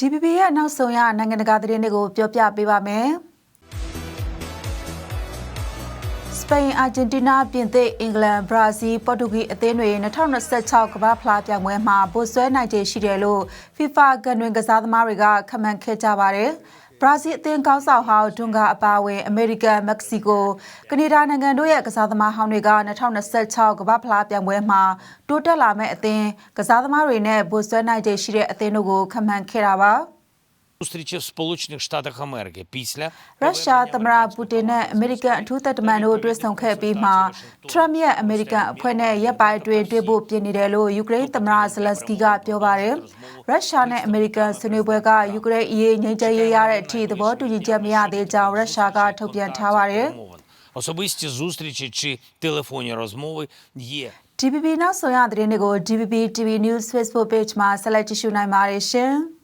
DPP ရဲ့နောက်ဆုံးရနိုင်ငံတကာသတင်းတွေကိုပြောပြပေးပါမယ်။စပိန်၊အာဂျင်တီးနား၊ပြင်သစ်၊အင်္ဂလန်၊ဘရာဇီး၊ပေါ်တူဂီအသင်းတွေ2026ကမ္ဘာဖလားပြိုင်ပွဲမှာဗိုလ်စွဲနိုင်ခြေရှိတယ်လို့ FIFA ကန်တွင်ကစားသမားတွေကခန့်မှန်းခဲ့ကြပါတယ်။ ဘရာဇီးအသင်းကောင်းဆောင်ဟောင်းဒွန်ဂါအပါအဝင်အမေရိကန်မက္ကဆီကိုကနေဒါနိုင်ငံတို့ရဲ့ကစားသမားဟောင်းတွေက2026ကမ္ဘာဖလားပြိုင်ပွဲမှာတိုးတက်လာမဲ့အသင်းကစားသမားတွေနဲ့ဗိုလ်စွဲနိုင်ခြေရှိတဲ့အသင်းတို့ကိုခန့်မှန်းခဲ့တာပါ။ зустрічі в Сполучених Штатах Америки після ရုရှားသမ္မတပူတင်နဲ့အမေရိကန်အထူးသက်တမန်တို့တွေ့ဆုံခဲ့ပြီးမှထရမ့်ရဲ့အမေရိကန်အဖွဲ့နဲ့ရပ်ပိုင်းတွင်တွေ့ဖို့ပြင်နေတယ်လို့ယူကရိန်းသမ္မတဇလန်စကီကပြောပါတယ်။ရုရှားနဲ့အမေရိကန်ဆွေးနွေးပွဲကယူကရိန်းအရေးငြိမ်းချမ်းရေးရတဲ့အထိသဘောတူညီချက်မရသေးကြောင်းရုရှားကထုတ်ပြန်ထားပါတယ်။ перемовин. Особисті зустрічі чи телефонні розмови є. DPP နောက်ဆုံးရသတင်းတွေကို DPP TV News Facebook Page မှာဆက်လက်ကြည့်ရှုနိုင်ပါတယ်ရှင်။